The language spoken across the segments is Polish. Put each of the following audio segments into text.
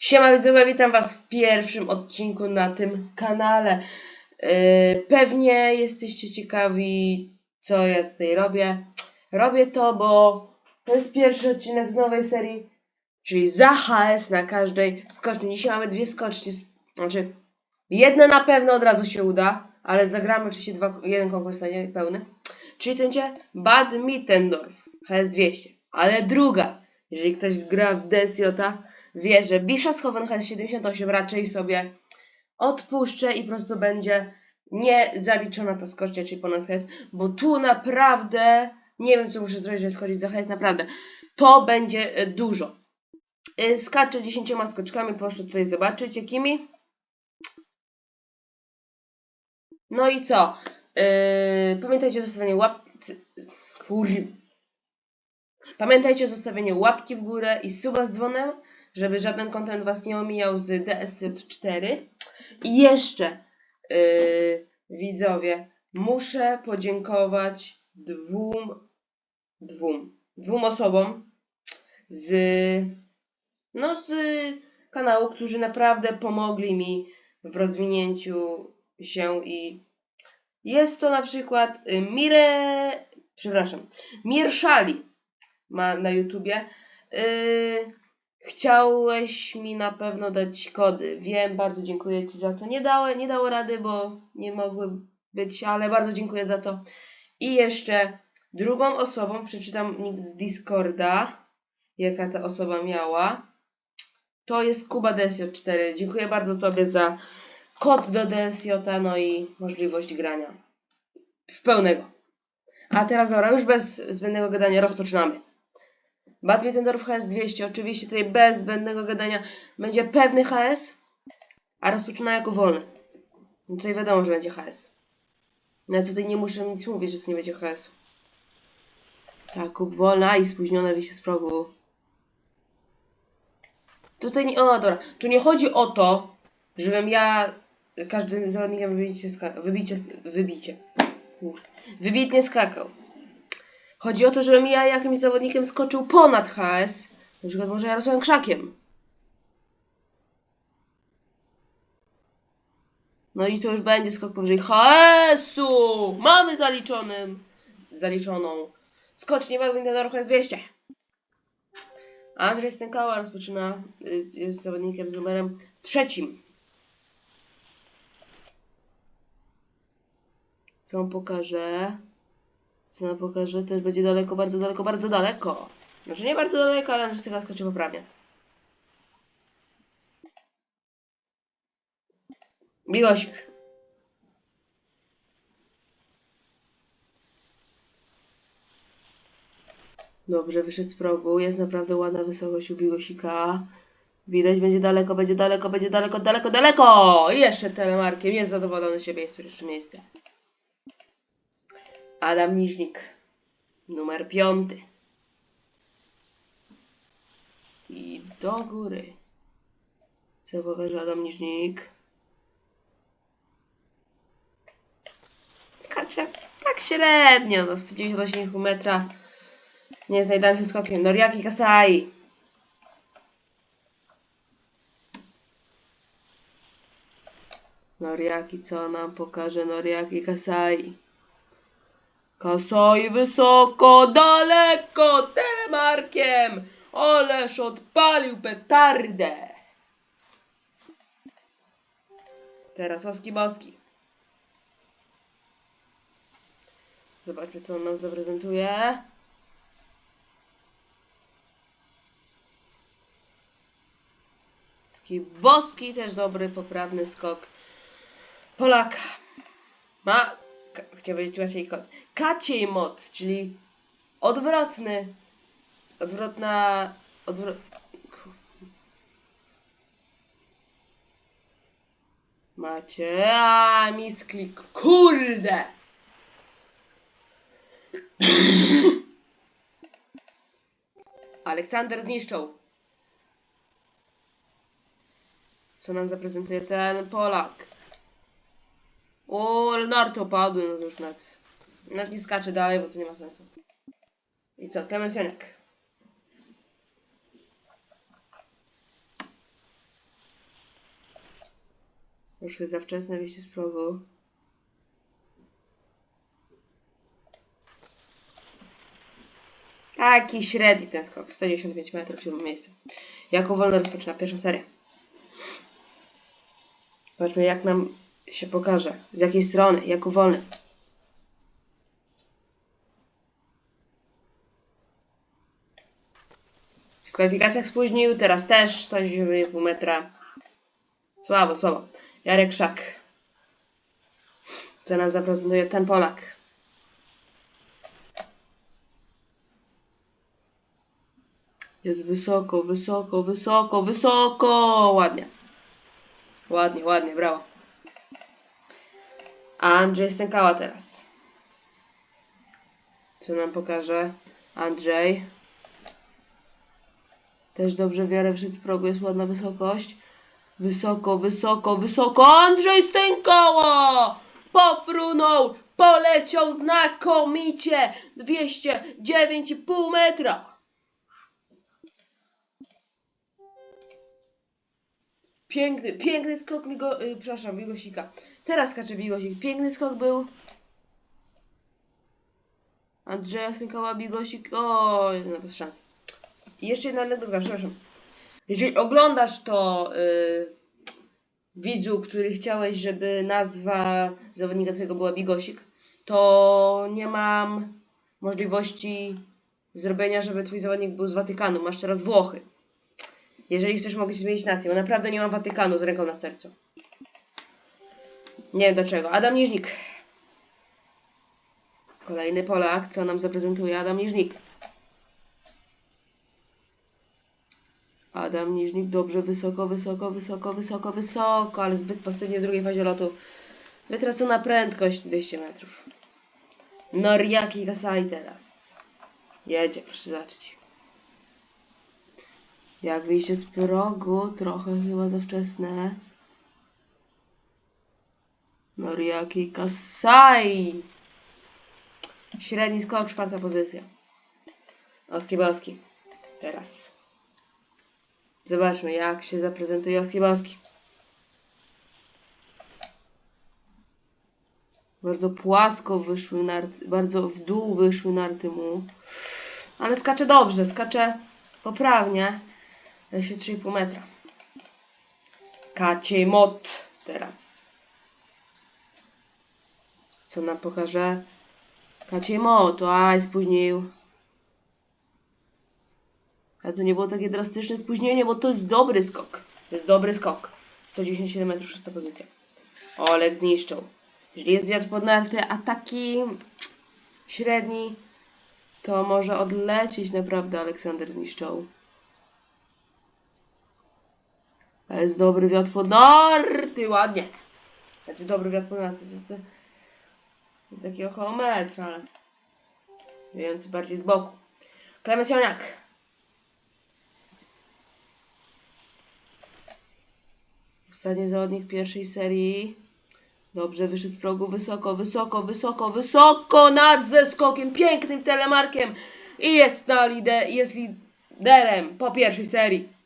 Siema widzowie, witam was w pierwszym odcinku na tym kanale. Yy, pewnie jesteście ciekawi, co ja tutaj robię. Robię to, bo to jest pierwszy odcinek z nowej serii, czyli za HS na każdej skoczni. Dzisiaj mamy dwie skocznie, znaczy jedna na pewno od razu się uda, ale zagramy oczywiście dwa, jeden konkurs, nie pełny. Czyli to będzie Bad Mittendorf HS200, ale druga, jeżeli ktoś gra w DSJ, wie, że Bischofshofen HS78 raczej sobie odpuszczę i po prostu będzie nie zaliczona ta skocznia, czyli ponad HS, bo tu naprawdę nie wiem, co muszę zrobić, żeby schodzić za HS, naprawdę. To będzie e, dużo. E, Skaczę 10 skoczkami, proszę tutaj zobaczyć, jakimi. No i co? Yy, pamiętajcie o zostawieniu łap... Kur... Pamiętajcie o zostawieniu łapki w górę i suba z dzwonem, żeby żaden content was nie omijał z DSC4. I jeszcze, yy, widzowie, muszę podziękować dwóm, dwóm, dwóm osobom z, no z kanału, którzy naprawdę pomogli mi w rozwinięciu się i jest to na przykład y, Mire, przepraszam, Mirszali ma na YouTubie. Yy, chciałeś mi na pewno dać kody. Wiem, bardzo dziękuję Ci za to. Nie dało, nie dało rady, bo nie mogły być, ale bardzo dziękuję za to. I jeszcze drugą osobą, przeczytam z Discorda, jaka ta osoba miała. To jest Kuba DSJ4. Dziękuję bardzo Tobie za kod do DSJ, no i możliwość grania w pełnego. A teraz dobra, już bez zbędnego gadania rozpoczynamy. Badmintendorf HS 200, oczywiście tutaj bez zbędnego gadania będzie pewny HS, a rozpoczyna jako wolny. No tutaj wiadomo, że będzie HS. Ja tutaj nie muszę nic mówić, że to nie będzie HS. Tak, kup wolna i spóźnione wyjście z progu. Tutaj nie, o dobra, tu nie chodzi o to, żebym ja każdym zawodnikiem wybicie, wybicie, wybicie, wybitnie skakał. Chodzi o to, żebym ja jakimś zawodnikiem skoczył ponad HS, na przykład może Jarosławem Krzakiem. No i to już będzie skok powyżej HS-u! Mamy zaliczonym, zaliczoną skocznię Badmintonoru HS 200. Andrzej Stękała rozpoczyna, y, jest zawodnikiem z numerem trzecim. Co on pokaże? Co nam pokaże? Już będzie daleko, bardzo daleko, bardzo daleko. Znaczy nie bardzo daleko, ale Andrzej Stękała skoczy poprawnie. Miłosik. Dobrze, wyszedł z progu. Jest naprawdę ładna wysokość u Bigosika. Widać, będzie daleko, będzie daleko, będzie daleko, daleko, daleko! I jeszcze telemarkiem. Jest zadowolony z siebie, jest pierwsze miejsce. Adam Niżnik. Numer piąty. I do góry. Co pokaże Adam Niżnik? Skacze tak średnio, no 198 metra. Nie jest najdańszym skokiem. Noriaki Kasai. Noriaki, co nam pokaże Noriaki Kasai? Kasai wysoko, daleko, telemarkiem! Oleż odpalił petardę! Teraz Oski Boski. Zobaczmy, co on nam zaprezentuje. Taki boski, też dobry, poprawny skok Polaka. Ma, chciałem powiedzieć Maciej Kot, kaciej moc, czyli odwrotny, odwrotna, odwrot... Macie, a misklik, kurde! Aleksander zniszczą. Co nam zaprezentuje ten Polak? O, ale narty opadły, no już nawet, nawet nie skacze dalej, bo to nie ma sensu. I co, Klemens Joniak. Troszkę za wczesne wyjście z progu. Taki średni ten skok. 195 metrów, siódme miejsce. Jako wolno rozpoczyna pierwszą serię. Zobaczmy jak nam się pokaże. Z jakiej strony. Jako wolny. W kwalifikacjach spóźnił, teraz też 190,5 metra. Słabo, słabo. Jarek Szak. Co nas zaprezentuje ten Polak. Jest wysoko, wysoko, wysoko, wysoko! Ładnie. Ładnie, ładnie, brawo. Andrzej stękała teraz. Co nam pokaże? Andrzej. Też dobrze w miarę wszedł z progu, jest ładna wysokość. Wysoko, wysoko, wysoko. Andrzej stękała! Pofrunął! Poleciał znakomicie! 209,5 metra! Piękny, piękny skok Migo, y, przepraszam, Bigosika. Teraz skacze Bigosik. Piękny skok był. Andrzeja stękała Bigosik. O, no bez szans. Jeszcze jedna anegdotka, przepraszam. Jeżeli oglądasz to y, widzu, który chciałeś, żeby nazwa zawodnika twojego była Bigosik, to nie mam możliwości zrobienia, żeby twój zawodnik był z Watykanu. Masz teraz Włochy. Jeżeli chcesz, mogę zmienić nację, bo naprawdę nie mam Watykanu z ręką na sercu. Nie wiem dlaczego. Adam Niżnik. Kolejny Polak, co nam zaprezentuje Adam Niżnik. Adam Niżnik, dobrze, wysoko, wysoko, wysoko, wysoko, wysoko, ale zbyt pasywnie w drugiej fazie lotu. Wytracona prędkość 200 metrów. Noriaki Kasai teraz. Jedzie, proszę zobaczyć. Jak wyjście z progu, trochę chyba za wczesne. Noriaki Kasai. Średni skok, czwarta pozycja. Oski Boski. Teraz. Zobaczmy, jak się zaprezentuje Oski Boski. Bardzo płasko wyszły narty, bardzo w dół wyszły narty mu. Ale skacze dobrze, skacze poprawnie. Się 3,5 metra. Kaciej Mot teraz. Co nam pokaże? Kaciej Mot, aj spóźnił. Ale to nie było takie drastyczne spóźnienie, bo to jest dobry skok. To jest dobry skok. 197 metrów, szósta pozycja. Olek zniszczył. Jeżeli jest wiatr pod a taki średni, to może odlecieć naprawdę Aleksander zniszczył. Ale jest dobry wiatr pod narty, ładnie. Znaczy dobry wiatr pod narty, to, to, to taki około metra, ale wiejący bardziej z boku. Klemens Joniak. Ostatni zawodnik pierwszej serii. Dobrze, wyszedł z progu wysoko, wysoko, wysoko, wysoko nad zeskokiem, pięknym telemarkiem i jest na lider, jest liderem po pierwszej serii.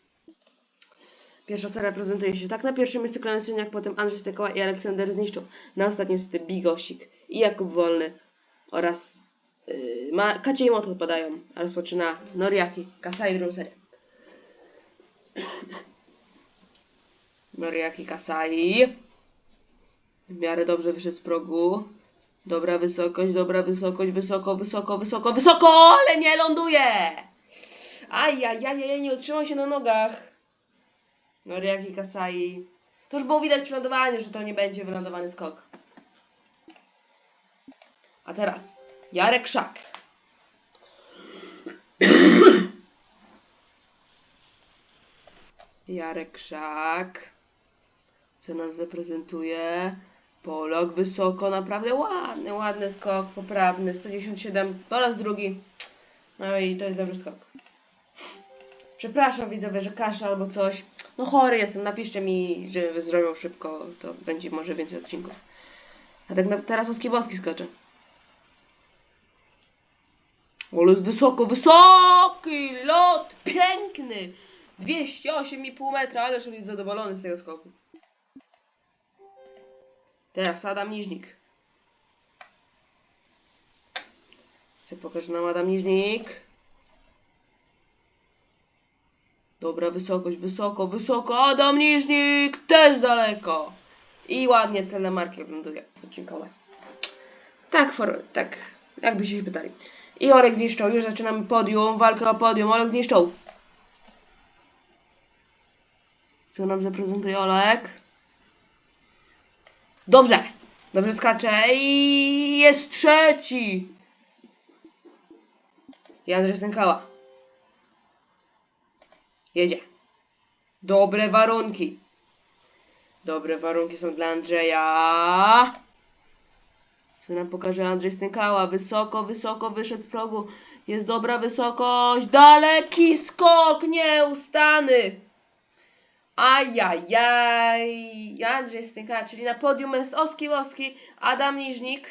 Pierwsza seria prezentuje się tak na pierwszym miejscu Klemens Joniak, potem Andrzej Stekoła i Aleksander Zniszczył. Na ostatnim jest Bigosik i Jakub Wolny oraz yy, ma, Kacie i Moto odpadają, a rozpoczyna Noriaki, Kasai drugą serię. Noriaki Kasai. W miarę dobrze wyszedł z progu. Dobra wysokość, dobra wysokość, wysoko, wysoko, wysoko, wysoko, ale nie ląduje! Ajajajaj, nie utrzymał się na nogach. Noriaki Kasai. To już było widać przy lądowaniu, że to nie będzie wylądowany skok. A teraz Jarek Szak. Jarek Szak. Co nam zaprezentuje? Polak wysoko, naprawdę ładny, ładny skok, poprawny, 197 po raz drugi. No i to jest dobry skok. Przepraszam widzowie, że kasza albo coś. No chory jestem, napiszcie mi, że wyzdrowią szybko, to będzie może więcej odcinków. A tak na, teraz Oski Boski skoczę. Ale wysoko, wysoki lot, piękny! 208,5 metra, ależ on jest zadowolony z tego skoku. Teraz Adam Niżnik. Co pokaże nam Adam Niżnik? Dobra, wysokość, wysoko, wysoko. Adam Niżnik też daleko. I ładnie telemarkiem ląduje. Dziękuję. Tak, for, tak. Jakby się pytali. I Olek zniszczał. Już zaczynamy podium. Walkę o podium. Olek zniszczał. Co nam zaprezentuje Olek? Dobrze. Dobrze skacze. I jest trzeci. Jan Stękała. Jedzie. Dobre warunki. Dobre warunki są dla Andrzeja. Co nam pokaże Andrzej Stękała? Wysoko, wysoko wyszedł z progu. Jest dobra wysokość. Daleki skok nieustany. Ajajaj. Andrzej Stękała, czyli na podium jest Oski Woski, Adam Niżnik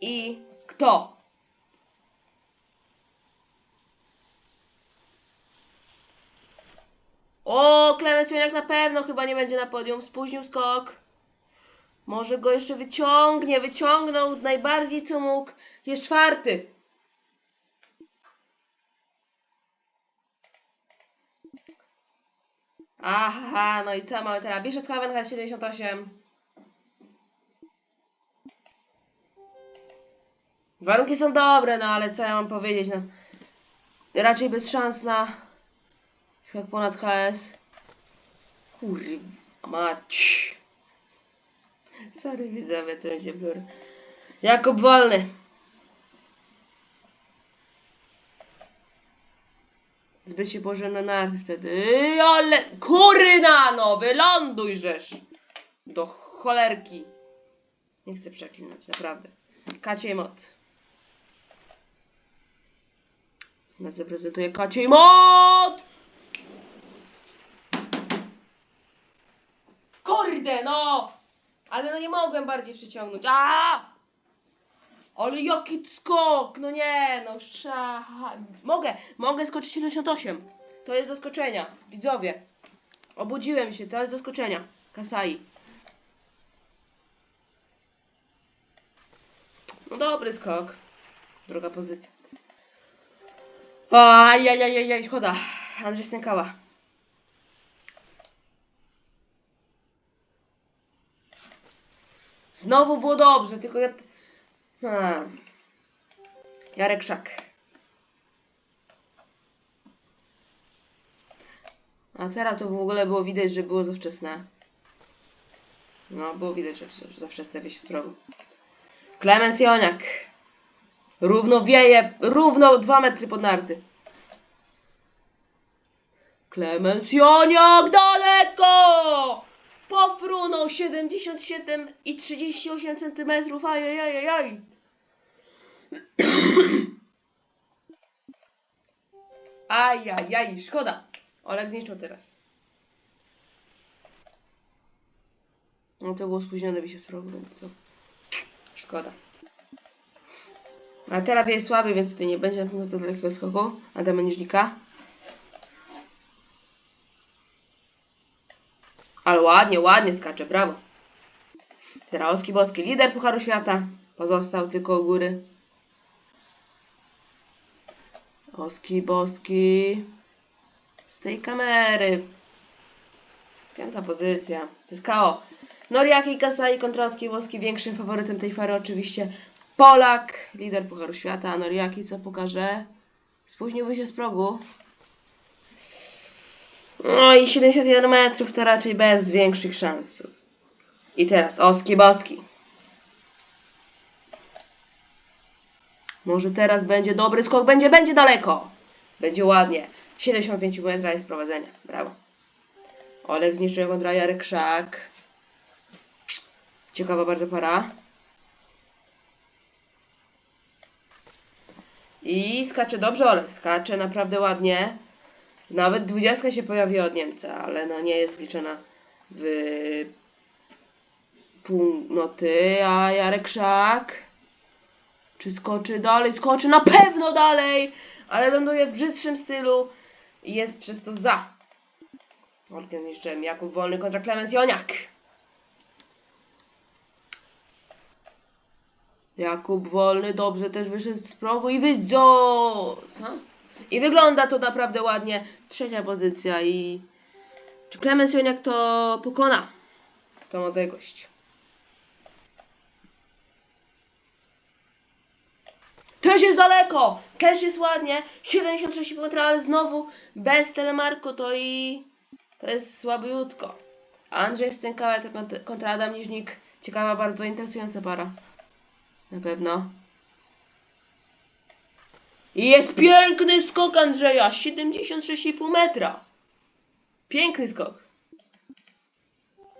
i kto? O, Klemens Joniak na pewno chyba nie będzie na podium. Spóźnił skok. Może go jeszcze wyciągnie. Wyciągnął najbardziej co mógł. Jest czwarty. Aha, no i co mamy teraz? Bierze Skaven 78. Warunki są dobre, no ale co ja mam powiedzieć, no. Raczej bez szans na skok ponad HS. Kurwa mać. Sorry widzowie, to się biorę. Jakub Wolny. Zbyt się położyłem na narty wtedy. Ale kurna no, wyląduj żeż. Do cholerki. Nie chcę przeklinać, naprawdę. Kaciej Mot. Nas zaprezentuje Kaciej Mot! Kurde, no! Ale no nie mogłem bardziej przyciągnąć. A! Ale jaki skok! No nie, no szaha. Mogę, mogę skoczyć 78. To jest do skoczenia. Widzowie. Obudziłem się, to jest do skoczenia. Kasai. No dobry skok. Druga pozycja. Ajajajajaj, szkoda. Andrzej Stękała. Znowu było dobrze, tylko ja... A. Jarek Szak. A teraz to w ogóle było widać, że było za wczesne. No, było widać, że za wczesne wieś progu. Klemens Joniak. Równo wieje, równo dwa metry pod narty. Klemens Joniak daleko! Pofrunął 77 i 38 cm. Ajajajajaj. Ajajaj, szkoda. Olek zniszczył teraz. No to było spóźnione by się sprawy, więc co? Szkoda. A teraz jest słaby, więc tutaj nie będzie na to dalekiego skoku. Adama Niżnika. Ale ładnie, ładnie skacze, brawo. Teraz Oski Boski, lider Pucharu Świata. Pozostał tylko u góry. Oski Boski. Z tej kamery. Piąta pozycja. To jest KO. Noriaki, Kasai, Kontrolski, Woski. Większym faworytem tej fary oczywiście Polak. Lider Pucharu Świata. Noriaki co pokaże? Spóźnił się z progu. No i 71 metrów to raczej bez większych szans. I teraz Oski Boski. Może teraz będzie dobry skok, będzie, będzie daleko. Będzie ładnie. 75 metra jest prowadzenie. Brawo. Olek zniszczył kontra Jarek Krzak. Ciekawa bardzo para. I skacze dobrze Olek. Skacze naprawdę ładnie. Nawet dwudziestka się pojawiła od Niemca, ale no nie jest liczona w półnoty, a Jarek Szak czy skoczy dalej? Skoczy na pewno dalej, ale ląduje w brzydszym stylu i jest przez to za Martin niszczem. Jakub Wolny kontra Klemens Joniak. Jakub Wolny dobrze też wyszedł z progu i wyjdzie. Co? I wygląda to naprawdę ładnie. Trzecia pozycja i... Czy Klemens Joniak to pokona? Tą odległość. Też jest daleko! Też jest ładnie. 76 km, ale znowu bez telemarku to i... To jest słabiutko. Andrzej Stękała kontra Adam Niżnik. Ciekawa, bardzo interesująca para. Na pewno. I jest piękny skok Andrzeja! 76,5 metra. Piękny skok.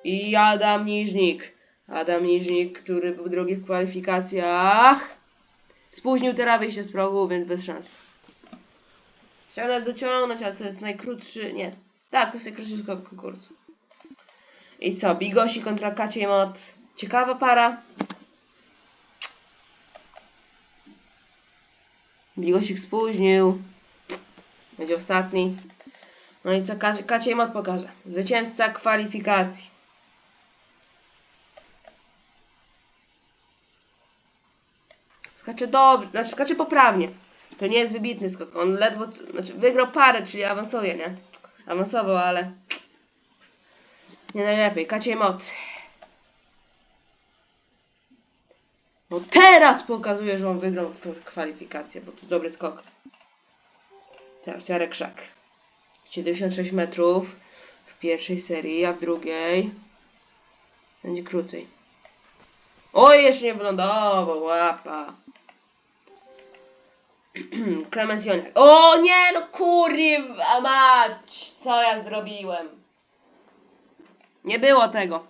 I Adam Niżnik. Adam Niżnik, który był drugi w kwalifikacjach. Spóźnił teraz wyjście z progu, więc bez szans. Chciałem dociągnąć, ale to jest najkrótszy. Nie. Tak, to jest najkrótszy skok konkursu. I co? Bigosi kontra Kaciej Mot. Ciekawa para. Bigosik spóźnił. Będzie ostatni. No i co Kacie- Kaciej Mot pokaże? Zwycięzca kwalifikacji. Skacze dobrze, znaczy skacze poprawnie. To nie jest wybitny skok. On ledwo, znaczy wygrał parę, czyli awansuje, nie? Awansował, ale nie najlepiej. Kaciej Mot. No teraz pokazuje, że on wygrał tą kwalifikację, bo to jest dobry skok. Teraz Jarek Szak. 76 metrów w pierwszej serii, a w drugiej będzie krócej. Oj, jeszcze nie wylądował, łapa. Klemens Joniak. O nie, no kurwa mać! Co ja zrobiłem? Nie było tego.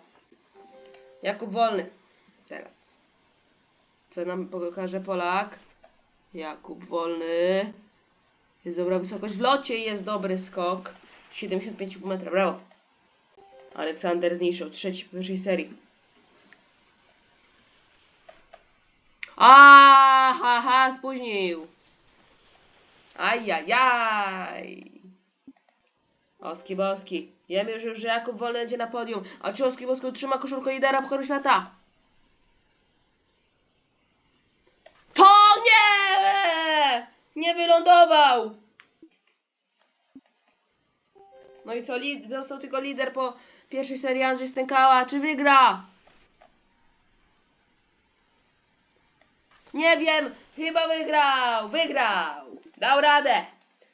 Jakub Wolny. Co nam pokaże Polak? Jakub Wolny. Jest dobra wysokość w locie jest dobry skok. 75,5 metra, brawo. Aleksander zniszczył trzeci pierwszej serii. A, ha, ha, spóźnił. Ajajaj. Oski boski. Wiemy już, że Jakub Wolny będzie na podium. A czy Oski boski utrzyma koszulkę lidera Pucharu Świata? To nie! Wylądował! No i co? Został tylko lider po pierwszej serii Andrzej Stękała. Czy wygra? Nie wiem, chyba wygrał, wygrał, dał radę.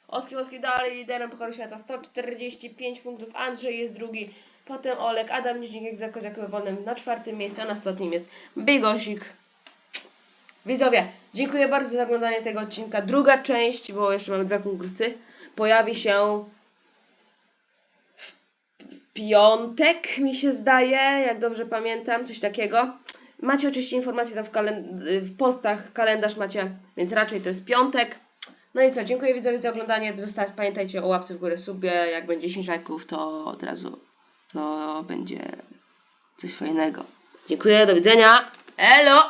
Oski Woski dalej liderem Pucharu Świata, 145 punktów, Andrzej jest drugi, potem Olek, Adam Niżnik, jak za Koziakowy Wolnym na czwartym miejscu, a na ostatnim jest Bigosik. Widzowie, dziękuję bardzo za oglądanie tego odcinka. Druga część, bo jeszcze mamy dwa konkursy, pojawi się w piątek, mi się zdaje, jak dobrze pamiętam, coś takiego. Macie oczywiście informacje tam w, w postach, kalendarz macie, więc raczej to jest piątek. No i co, dziękuję widzowie za oglądanie. Zostaw, pamiętajcie o łapce w górę subie. Jak będzie 10 lajków, to od razu to będzie coś fajnego. Dziękuję, do widzenia. Elo!